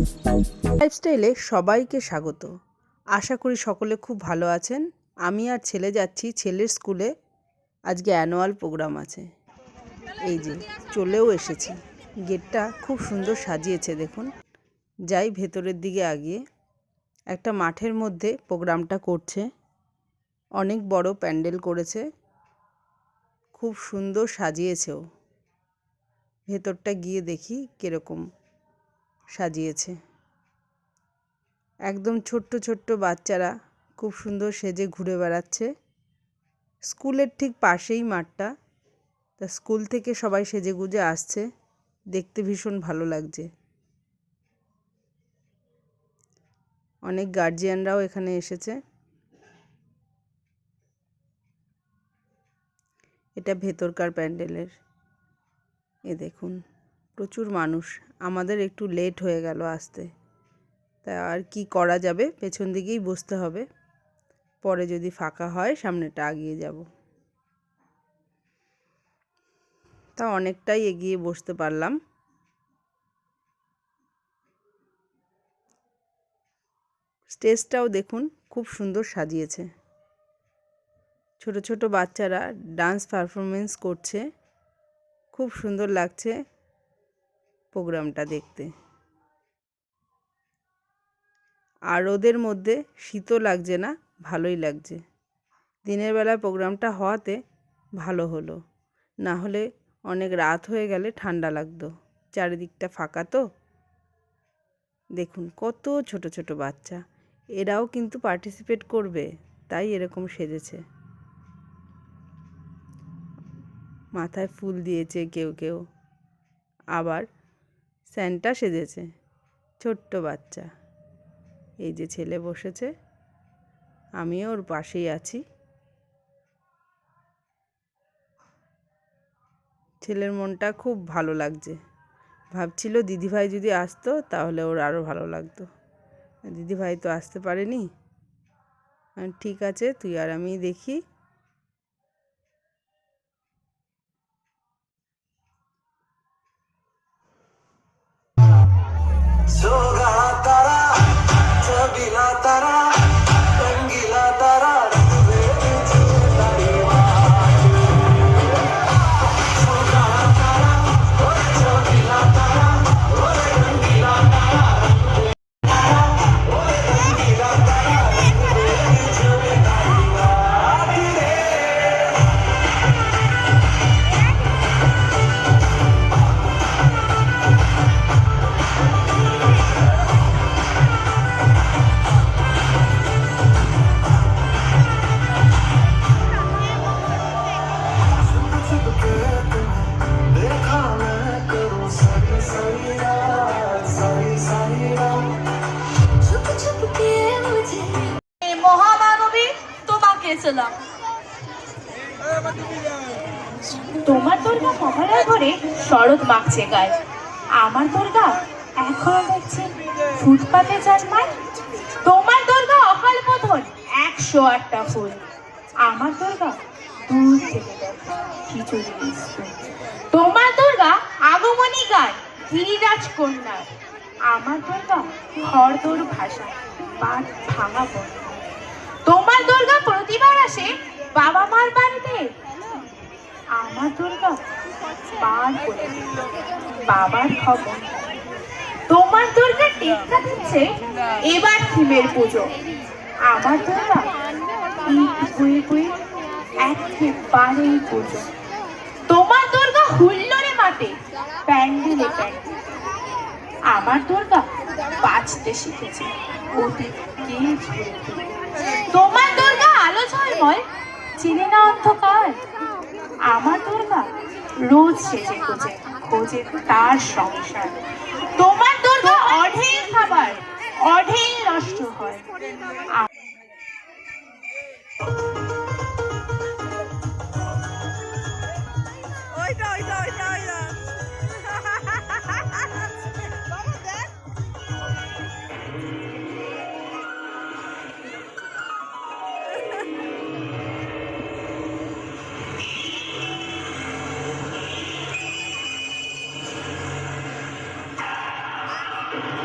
লাইফস্টাইলে সবাইকে স্বাগত। আশা করি সকলে খুব ভালো আছেন। আমি আর ছেলে যাচ্ছি ছেলের স্কুলে। আজকে অ্যানুয়াল প্রোগ্রাম আছে। এই যে, চলেও এসেছি। গেটটা খুব সুন্দর সাজিয়েছে, দেখুন। যাই ভেতরের দিকে আগিয়ে। একটা মাঠের মধ্যে প্রোগ্রামটা করছে। অনেক বড় প্যান্ডেল করেছে। খুব সুন্দর সাজিয়েছেও ভেতরটা গিয়ে দেখি কীরকম। সাজিয়েছে। একদম ছোট্ট ছোট্ট বাচ্চারা খুব সুন্দর সেজে ঘুরে বেড়াচ্ছে। স্কুলের ঠিক পাশেই মাঠটা। তা স্কুল থেকে সবাই সেজে গুজে আসছে। দেখতে ভীষণ ভালো লাগছে। অনেক গার্জিয়ানরাও এখানে এসেছে। এটা ভেতরকার প্যান্ডেলের। এ দেখুন। প্রচুর মানুষ। আমাদের একটু লেট হয়ে গেল আসতে। তা আর কি করা যাবে? পেছন দিকেই বসতে হবে। পরে যদি ফাঁকা হয়, সামনেটা আগিয়ে যাব। তা অনেকটাই এগিয়ে বসতে পারলাম। স্টেজটাও দেখুন, খুব সুন্দর সাজিয়েছে। ছোট ছোট বাচ্চারা ডান্স পারফরমেন্স করছে। খুব সুন্দর লাগছে। প্রোগ্রামটা দেখতে। আর ওদের মধ্যে শীতও লাগছে না, ভালোই লাগছে। দিনের বেলা প্রোগ্রামটা হওয়াতে ভালো হলো। না হলে অনেক রাত হয়ে গেলে ঠান্ডা লাগতো। চারিদিকটা ফাঁকা তো। দেখুন কত ছোট ছোট বাচ্চা। এরাও কিন্তু পার্টিসিপেট করবে, তাই এরকম সেজেছে। মাথায় ফুল দিয়েছে কেউ কেউ। আবার স্যান্টা সেজেছে, ছোট্ট বাচ্চা। এই যে ছেলে বসেছে, আমিও ওর পাশেই আছি। ছেলের মনটা খুব ভালো লাগছে। ভাবছিল দিদিভাই যদি আসতো তাহলে ওর আরও ভালো লাগতো। দিদিভাই তো আসতে পারেনি। ঠিক আছে, তুই আর আমি দেখি। So তোমার দুর্গা কমলার ঘরে শরৎ মাখছে গায়ে। আমার দুর্গা এখনও দেখছি ফুটপাতে জন্মায়। তোমার দুর্গা অকাল বোধন একশো আটটা ফুল। আমার দুর্গা দূর থেকে দেখে খিচুড়ি তোমার দুর্গা আগমনী গান গিরিরাজ কন্যার। আমার দুর্গা খড়দোর ভাষা পাত ভাঙা বন্যা তোমার দুর্গা প্রতিবার আসে বাবা মার বাড়িতে? আমার দুর্গা বাবার খবর। তোমার দুর্গা টেক্কা দিচ্ছে এবার থিমের পুজো। আমার দুর্গা বয়ে বয়ে একেবারেই পুজো। তোমার দুর্গা হুল্লোরে মাঠে প্যান্ডেলে আমার দুর্গা বাঁচতে শিখেছে। ঝুড়ে দিতে। তোমার দুর্গা আলো ঝলমল চিনে না অন্ধকার? আমার দুর্গা রোজ সেজে খোঁজে খোঁজে তার সংসার। তোমার দুর্গা অঢেল খাবার, অঢেল নষ্ট হয়।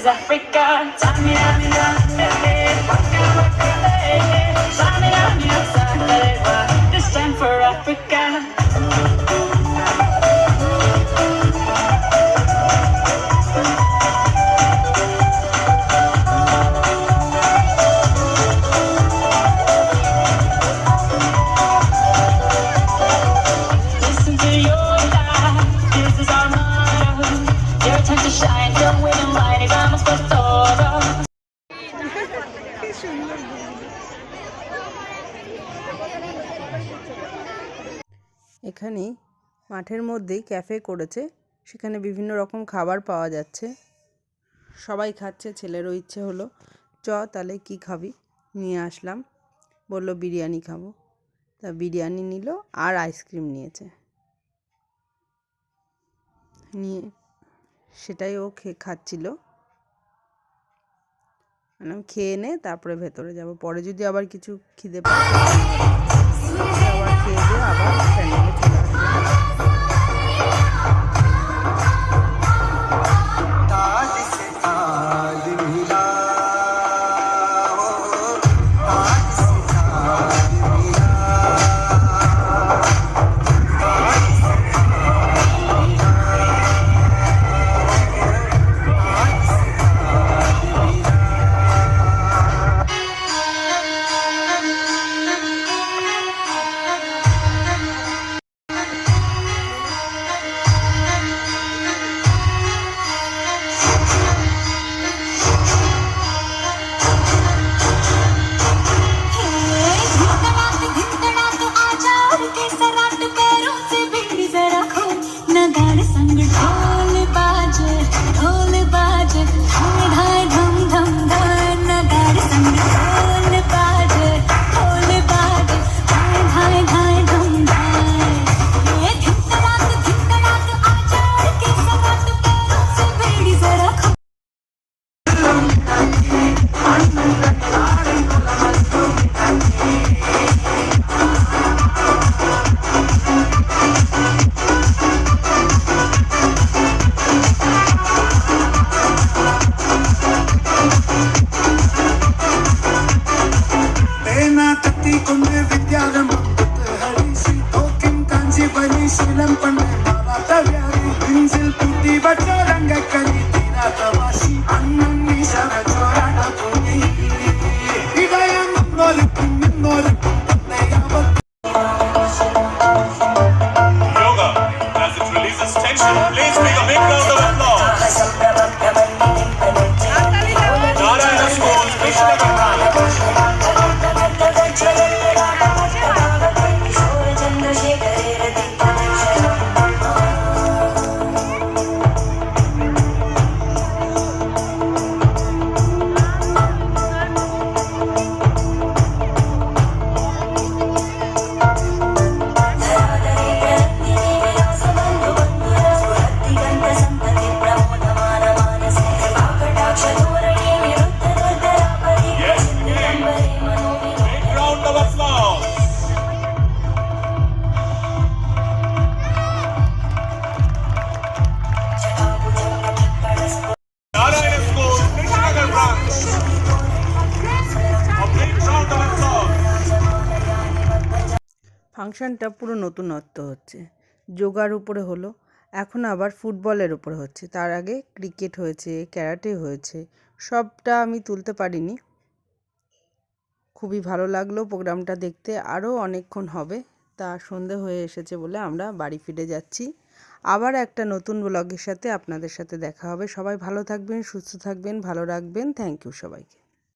Is Africa. Tamina, এখানে মাঠের মধ্যেই ক্যাফে করেছে। সেখানে বিভিন্ন রকম খাবার পাওয়া যাচ্ছে। সবাই খাচ্ছে, ছেলেরও ইচ্ছে হলো, চ, তাহলে কি খাবি? নিয়ে আসলাম। বলল, বিরিয়ানি খাব। তা বিরিয়ানি নিল আর আইসক্রিম নিয়েছে। নিয়ে সেটাই ও খে, খাচ্ছিল। বললাম খেয়ে নে, তারপরে ভেতরে যাব। পরে যদি আবার কিছু খিদে পায় আবার খেয়ে দিয়ে আবার প্যান্ডেলে চলে Yoga, as it releases tension, please make a big round. ফাংশনটা পুরো নতুনত্ব হচ্ছে। যোগার উপরে হলো, এখন আবার ফুটবলের উপরে হচ্ছে। তার আগে ক্রিকেট হয়েছে, ক্যারাটে হয়েছে, সবটা আমি তুলতে পারিনি। খুবই ভালো লাগল প্রোগ্রামটা দেখতে। আরও অনেকক্ষণ হবে, তা সন্ধে হয়ে এসেছে বলে আমরা বাড়ি ফিরে যাচ্ছি। আবার একটা নতুন ব্লগের সাথে আপনাদের সাথে দেখা হবে। সবাই ভালো থাকবেন, সুস্থ থাকবেন, ভালো রাখবেন। থ্যাংক ইউ সবাইকে।